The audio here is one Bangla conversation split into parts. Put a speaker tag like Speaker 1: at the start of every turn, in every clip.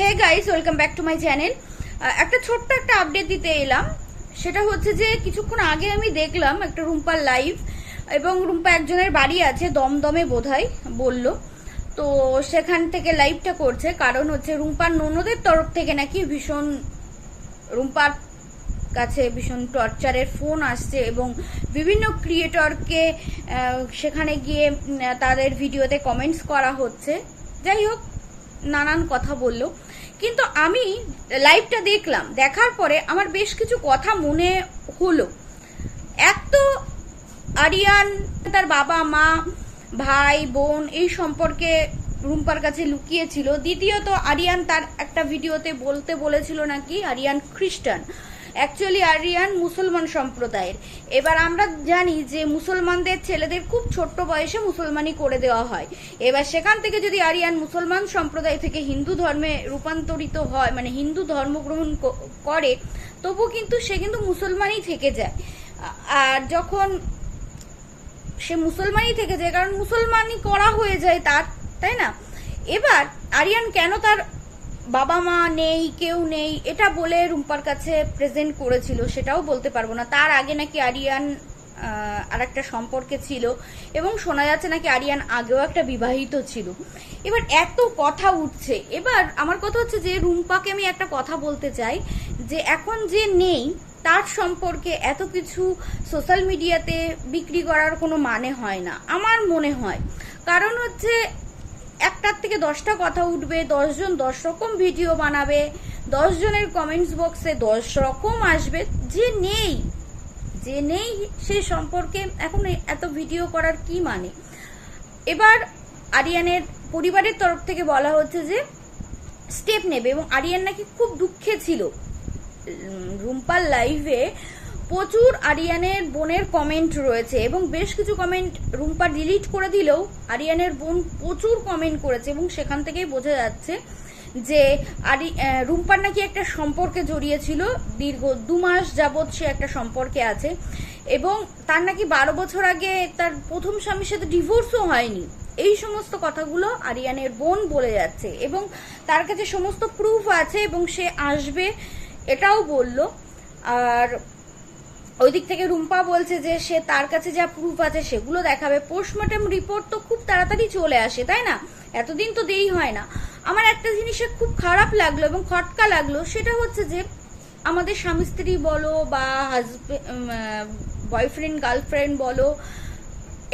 Speaker 1: Hey guys welcome back to my channel একটা ছোট্ট একটা আপডেট দিতে এলাম। সেটা হচ্ছে যে, কিছুক্ষণ আগে আমি দেখলাম একটা রুম্পার লাইভ এবং রুম্পা একজনের বাড়ি আছে দমদমে বোধহয়, বলল। তো সেখান থেকে লাইভটা করছে। কারণ হচ্ছে রুম্পার ননদের তরফ থেকে নাকি ভীষণ, রুম্পার কাছে ভীষণ টর্চারের ফোন আসছে, এবং বিভিন্ন ক্রিয়েটরকে সেখানে গিয়ে তাদের ভিডিওতে কমেন্টস করা হচ্ছে। যাই হোক, নানান কথা বলল। কিন্তু আমি লাইভটা দেখলাম, দেখার পরে আমার বেশ কিছু কথা মনে হলো। এত আরিয়ান, তার বাবা, মা, ভাই, বোন এই সম্পর্কে রুম্পার কাছে লুকিয়েছিল। দ্বিতীয়ত আরিয়ান তার একটা ভিডিওতে বলতে বলেছিল নাকি, আরিয়ান খ্রিস্টান। অ্যাকচুয়ালি আরিয়ান মুসলমান সম্প্রদায়ের। এবার আমরা জানি যে মুসলমানদের ছেলেদের খুব ছোট্ট বয়সে মুসলমানি করে দেওয়া হয়। এবার সেখান থেকে যদি আরিয়ান মুসলমান সম্প্রদায় থেকে হিন্দু ধর্মে রূপান্তরিত হয় মানে হিন্দু ধর্ম গ্রহণ করে তবু কিন্তু সে কিন্তু মুসলমানই থেকে যায়। আর যখন সে মুসলমানই থেকে যায়, কারণ মুসলমানই করা হয়ে যায় তার, তাই না? এবার আরিয়ান কেন তার বাবা মা নেই, কেউ নেই, এটা বলে রুম্পার কাছে প্রেজেন্ট করেছিল, সেটাও বলতে পারব না। তার আগে নাকি আরিয়ান আর একটা সম্পর্কে ছিল এবং শোনা যাচ্ছে নাকি আরিয়ান আগেও একটা বিবাহিত ছিল। এবার এত কথা উঠছে। এবার আমার কথা হচ্ছে যে রুম্পাকে আমি একটা কথা বলতে চাই, যে এখন যে নেই, তার সম্পর্কে এত কিছু সোশ্যাল মিডিয়াতে বিক্রি করার কোনো মানে হয় না। আমার মনে হয়। কারণ হচ্ছে একটার থেকে দশটা কথা উঠবে, দশজন দশ রকম ভিডিও বানাবে দশ জনের কমেন্টস বক্সে দশ রকম আসবে, যে নেই যে নেই সে সম্পর্কে এখন এত ভিডিও করার কি মানে? এবার আরিয়ানের পরিবারের তরফ থেকে বলা হচ্ছে যে স্টেপ নেবে এবং আরিয়ান নাকি খুব দুঃখে ছিল। রুম্পার লাইভে প্রচুর আরিয়ানের বোনের কমেন্ট রয়েছে এবং বেশ কিছু কমেন্ট রুম্পা ডিলিট করে দিলেও আরিয়ানের বোন প্রচুর কমেন্ট করেছে এবং সেখান থেকেই বোঝা যাচ্ছে যে আরি রুম্পার নাকি একটা সম্পর্কে জড়িয়েছিল। দীর্ঘ দু মাস যাবৎ সে একটা সম্পর্কে আছে এবং তার নাকি বারো বছর আগে তার প্রথম স্বামীর সাথে ডিভোর্সও হয়নি। এই সমস্ত কথাগুলো আরিয়ানের বোন বলে যাচ্ছে এবং তার কাছে সমস্ত প্রুফ আছে এবং সে আসবে এটাও বলল। আর ওই দিক থেকে রুম্পা বলছে যে সে তার কাছে যা প্রুফ আছে সেগুলো দেখাবে। পোস্টমর্টম রিপোর্ট তো খুব তাড়াতাড়ি চলে আসে, তাই না? এতদিন তো দেরি হয় না। আমার একটা জিনিসে খুব খারাপ লাগল এবং খটকা লাগল, সেটা হচ্ছে যে আমাদের স্বামী স্ত্রী বলো বা হাজবেন্ড বয়ফ্রেন্ড গার্লফ্রেন্ড বলো,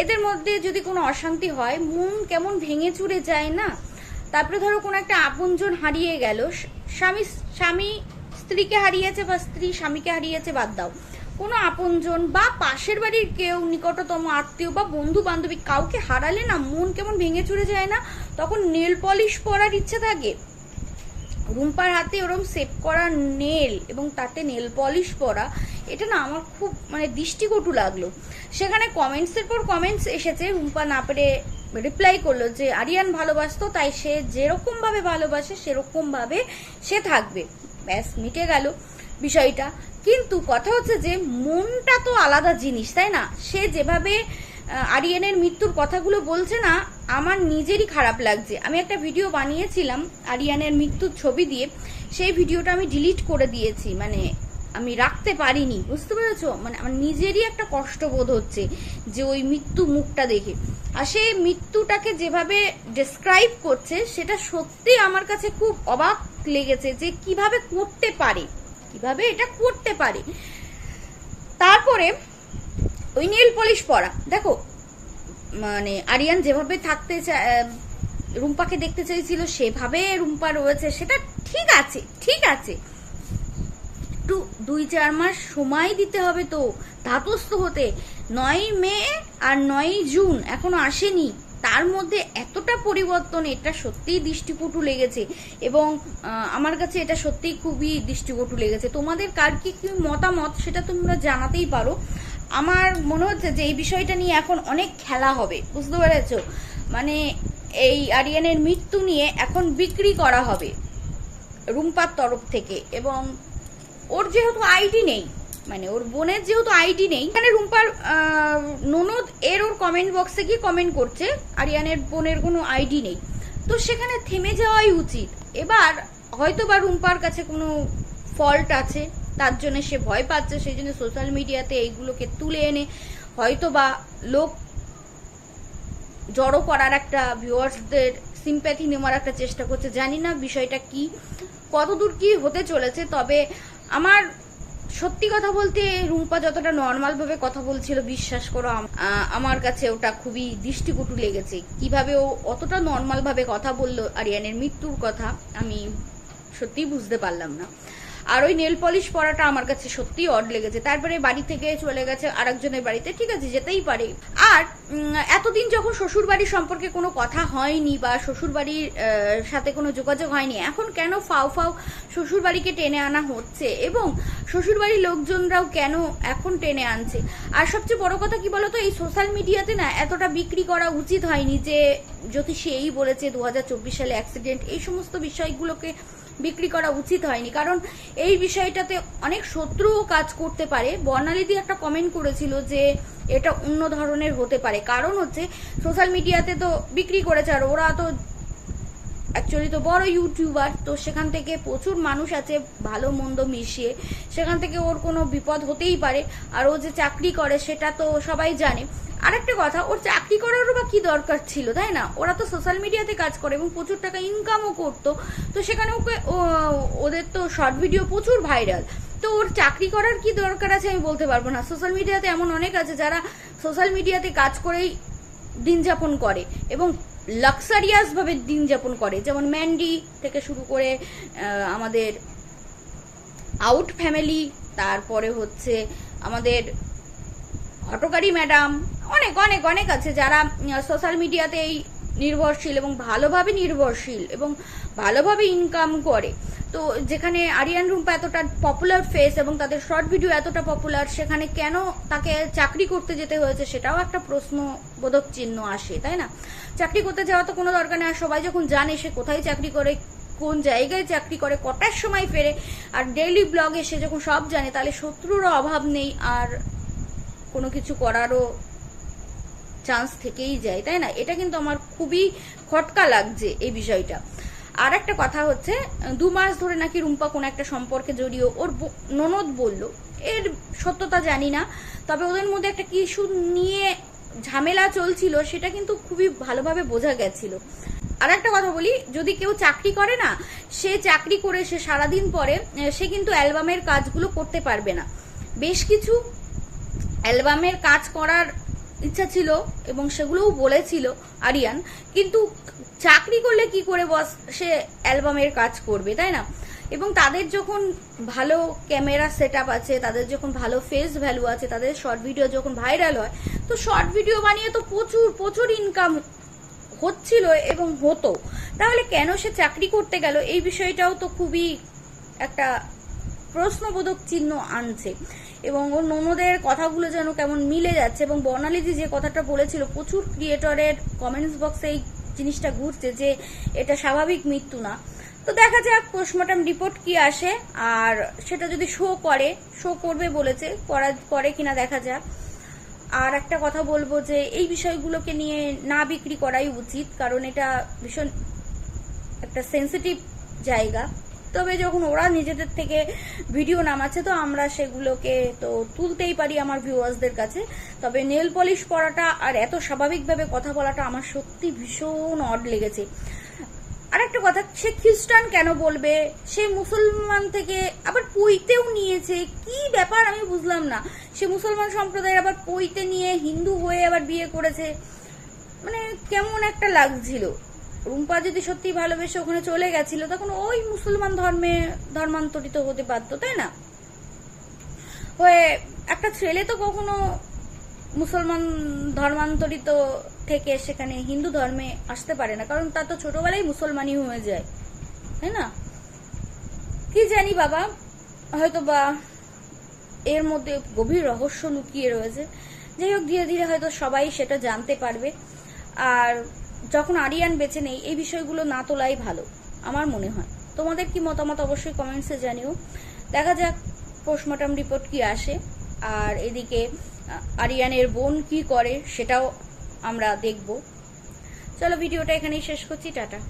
Speaker 1: এদের মধ্যে যদি কোনো অশান্তি হয়, মন কেমন ভেঙে চুরে যায় না? তারপরে ধরো কোনো একটা আপনজন হারিয়ে গেল, স্বামী স্বামী স্ত্রীকে হারিয়েছে বা স্ত্রী স্বামীকে হারিয়েছে, বাদ দাও। কোনো আপনজন বা পাশের বাড়ির কেউ, নিকটতম আত্মীয় বা বন্ধু বান্ধবী কাউকে হারালে না মন কেমন ভেঙে চুরে যায় না, তখন নেল পলিশ পরার ইচ্ছে থাকে। রুম্পার হাতে ওরম সেভ করা নেল এবং তাতে নেল পলিশ পরা, এটা না আমার খুব মানে দৃষ্টিকটু লাগল। সেখানে কমেন্টসের পর কমেন্টস এসেছে, রুম্পা না পেরে রিপ্লাই করল যে, আরিয়ান ভালোবাসতো, তাই সে যেরকম ভাবে ভালোবাসে সেরকম ভাবে সে থাকবে। ব্যাস, মিটে গেল বিষয়টা। কিন্তু কথা হচ্ছে যে মনটা তো আলাদা জিনিস, তাই না? সে যেভাবে আরিয়ানের মৃত্যুর কথাগুলো বলছে না, আমার নিজেরই খারাপ লাগছে। আমি একটা ভিডিও বানিয়েছিলাম আরিয়ানের মৃত্যুর ছবি দিয়ে, সেই ভিডিওটা আমি ডিলিট করে দিয়েছি। মানে আমি রাখতে পারিনি, বুঝতে পেরেছ? মানে আমার নিজেরই একটা কষ্ট বোধ হচ্ছে যে ওই মৃত্যু মুখটা দেখে। আর সেই মৃত্যুটাকে যেভাবে ডেসক্রাইব করছে, সেটা সত্যি আমার কাছে খুব অবাক লেগেছে যে কীভাবে করতে পারে। কীভাবে এটা করতে পারে? তারপরে ওই নেল পলিশ পরা। দেখো মানে আরিয়ান যেভাবে থাকতে চায় রুম্পাকে দেখতে চাইছিল, সেভাবে রুম্পা রয়েছে, সেটা ঠিক আছে ঠিক আছে। একটু দুই চার মাস সময় দিতে হবে তো, ধাতস্থ হতে। নয় মে আর নয় জুন এখনও আসেনি। তার মধ্যে এতটা পরিবর্তন, এটা সত্যিই দৃষ্টিকটু লেগেছে এবং আমার কাছে এটা সত্যিই খুবই দৃষ্টিকটু লেগেছে। তোমাদের কার কি কি মতামত সেটা তোমরা জানাতেই পারো। আমার মনে হচ্ছে যে এই বিষয়টা নিয়ে এখন অনেক খেলা হবে, বুঝতে পেরেছ? মানে এই আরিয়ানের মৃত্যু নিয়ে এখন বিক্রি করা হবে রুম্পার তরফ থেকে এবং ওর যেহেতু আইডি নেই মানে ওর বোনের যেহেতু আইডি নেই, এখানে রুম্পার ননদ এর ওর কমেন্ট বক্সে গিয়ে কমেন্ট করছে, আরিয়ানের বোনের কোনো আইডি নেই। তো সেখানে থেমে যাওয়াই উচিত। এবার হয়তো বা রুম্পার কাছে কোনো ফল্ট আছে, তার জন্য সে ভয় পাচ্ছে, সেই জন্য সোশ্যাল মিডিয়াতে এইগুলোকে তুলে এনে হয়তো বা লোক জড়ো করার একটা ভিউয়ার্সদের সিম্প্যাথি নেওয়ার একটা চেষ্টা করছে। জানি না বিষয়টা কি, কতদূর কি হতে চলেছে, তবে আমার সত্যি কথা বলতে রুম্পা যতটা নর্মাল ভাবে কথা বলছিল, বিশ্বাস করো, আম- আমার কাছে ওটা খুবই দৃষ্টিকটু লেগেছে। কীভাবে ও অতটা নর্মাল ভাবে কথা বলল, আরিয়ানের মৃত্যুর কথা, আমি সত্যিই বুঝতে পারলাম না। আর ওই নেল পলিশ পরাটা আমার কাছে সত্যিই অড লেগেছে। তারপরে বাড়ি থেকে চলে গেছে আরেকজনের বাড়িতে, ঠিক আছে, যেতেই পারে। আর এতদিন যখন শ্বশুর বাড়ির সম্পর্কে কোনো কথা হয়নি বা শ্বশুর বাড়ির সাথে কোনো যোগাযোগ হয়নি, এখন কেন ফাও ফাও শ্বশুর বাড়িকে টেনে আনা হচ্ছে? এবং শ্বশুর বাড়ির লোকজনরাও কেন এখন টেনে আনছে? আর সবচেয়ে বড় কথা কি বলতো, এই সোশ্যাল মিডিয়াতে না এতটা বিক্রি করা উচিত হয়নি যে জ্যোতিষী এই বলেছে, দু হাজার চব্বিশ সালে অ্যাক্সিডেন্ট এই সমস্ত বিষয়গুলোকে বিক্রি করা উচিত হয়নি। কারণ এই বিষয়টাতে অনেক শত্রুও কাজ করতে পারে। বর্ণালীদি একটা কমেন্ট করেছিল যে এটা অন্য ধরনের হতে পারে। কারণ হচ্ছে সোশ্যাল মিডিয়াতে তো বিক্রি করেছে আর ওরা তো অ্যাকচুয়ালি তো বড় ইউটিউবার তো সেখান থেকে প্রচুর মানুষ আছে ভালো মন্দ মিশিয়ে। সেখান থেকে ওর কোনো বিপদ হতেই পারে। আর ও যে চাকরি করে সেটা তো সবাই জানে। আরেকটা কথা, ওর চাকরি করারও বা কি দরকার ছিল, তাই না? ওরা তো সোশ্যাল মিডিয়াতে কাজ করে এবং প্রচুর টাকা ইনকামও করতো। তো সেখানে ওকে ওদের তো শর্ট ভিডিও প্রচুর ভাইরাল তো ওর চাকরি করার কি দরকার আছে আমি বলতে পারব না। সোশ্যাল মিডিয়াতে এমন অনেক আছে যারা সোশ্যাল মিডিয়াতে কাজ করেই দিন যাপন করে এবং লাক্সারিয়াস ভাবে দিন যাপন করে। যেমন ম্যান্ডি থেকে শুরু করে আমাদের আউট ফ্যামিলি তারপরে হচ্ছে আমাদের হটকারী ম্যাডাম অনেক অনেক অনেক আছে যারা সোশ্যাল মিডিয়াতে এই নির্ভরশীল এবং ভালোভাবে নির্ভরশীল এবং ভালোভাবে ইনকাম করে। তো যেখানে আরিয়ান রুম্পা এতটা পপুলার ফেস এবং তাদের শর্ট ভিডিও এতটা পপুলার সেখানে কেন তাকে চাকরি করতে যেতে হয়েছে সেটাও একটা প্রশ্নবোধক চিহ্ন আসে, তাই না? চাকরি করতে যাওয়া তো কোনো দরকার নেই, আর সবাই যখন জানে সে কোথায় চাকরি করে, কোন জায়গায় চাকরি করে, কটার সময় ফেরে, আর ডেইলি ব্লগে সে যখন সব জানে, তাহলে শত্রুরও অভাব নেই, আর কোনো কিছু করারও চান্স থেকেই যায়, তাই না? এটা কিন্তু আমার খুবই খটকা লাগছে এই বিষয়টা। আর একটা কথা হচ্ছে, দু মাস ধরে নাকি রুম্পা কোনো একটা সম্পর্কে জড়িয়ে ওর ননদ বলল। এর সত্যতা জানি না, তবে ওদের মধ্যে একটা কিছু নিয়ে ঝামেলা চলছিল সেটা কিন্তু খুবই ভালোভাবে বোঝা গেছিল। আর একটা কথা বলি, যদি কেউ চাকরি করে না, সে চাকরি করে সে সারাদিন পরে, সে কিন্তু অ্যালবামের কাজগুলো করতে পারবে না। বেশ কিছু অ্যালবামের কাজ করার ইচ্ছা ছিল এবং সেগুলোও বলেছিল আরিয়ান। কিন্তু চাকরি করলে কি করে বস সে অ্যালবামের কাজ করবে, তাই না? এবং তাদের যখন ভালো ক্যামেরা সেট আছে, তাদের যখন ভালো ফেস ভ্যালু আছে, তাদের শর্ট ভিডিও যখন ভাইরাল হয়, তো শর্ট ভিডিও বানিয়ে তো প্রচুর প্রচুর ইনকাম হচ্ছিল এবং হতো। তাহলে কেন সে চাকরি করতে গেল? এই বিষয়টাও তো খুবই একটা প্রশ্নবোধক চিহ্ন আনছে। এবং ওর ননদের কথাগুলো যেন কেমন মিলে যাচ্ছে এবং বর্ণালীজি যে কথাটা বলেছিল, প্রচুর ক্রিয়েটরের কমেন্টস বক্সে এই জিনিসটা ঘুরছে যে এটা স্বাভাবিক মৃত্যু না। তো দেখা যাক পোস্টমর্টম রিপোর্ট কি আসে আর সেটা যদি শো করে শো করবে বলেছে, করা, করে কিনা দেখা যাক। আর একটা কথা বলব যে এই বিষয়গুলোকে নিয়ে না বিক্রি করাই উচিত, কারণ এটা ভীষণ একটা সেন্সিটিভ জায়গা। তবে যখন ওরা নিজেদের থেকে ভিডিও নামাচ্ছে, তো আমরা সেগুলোকে তো তুলতেই পারি আমার ভিউয়ার্সদের কাছে। তবে নেল পলিশ পরাটা আর এত স্বাভাবিকভাবে কথা বলাটা আমার সত্যি ভীষণ অড লেগেছে। আর একটা কথা, সে খ্রিস্টান কেন বলবে? সে মুসলমান থেকে আবার পইতেও নিয়েছে। কি ব্যাপার আমি বুঝলাম না। সে মুসলমান সম্প্রদায়ের আবার পইতে নিয়ে হিন্দু হয়ে আবার বিয়ে করেছে। মানে কেমন একটা লাগছিল। রুম্পা যদি সত্যি ভালোবেসে ওখানে চলে গেছিল, তখন ওই মুসলমান ধর্মে ধর্মান্তরিত হতে পারতো তাই না? হয়ে একটা ছেলে তো কখনো মুসলমান ধর্মান্তরিত থেকে সেখানে হিন্দু ধর্মে আসতে পারে না, কারণ তার তো ছোটবেলায় মুসলমানই হয়ে যায়, তাই না? কি জানি বাবা হয়তো বা এর মধ্যে গভীর রহস্য লুকিয়ে রয়েছে। যাই হোক, ধীরে ধীরে হয়তো সবাই সেটা জানতে পারবে। আর যখন আরিয়ান বেছে নেই, এই বিষয়গুলো না তোলাই ভালো, আমার মনে হয়। তোমাদের কি মতামত অবশ্যই কমেন্টসে জানিও। দেখা যাক পোস্টমর্টম রিপোর্ট কি আসে, আর এদিকে আরিয়ানের বোন কি করে, সেটাও আমরা দেখব। চলো, ভিডিওটা এখানেই শেষ করছি, টাটা।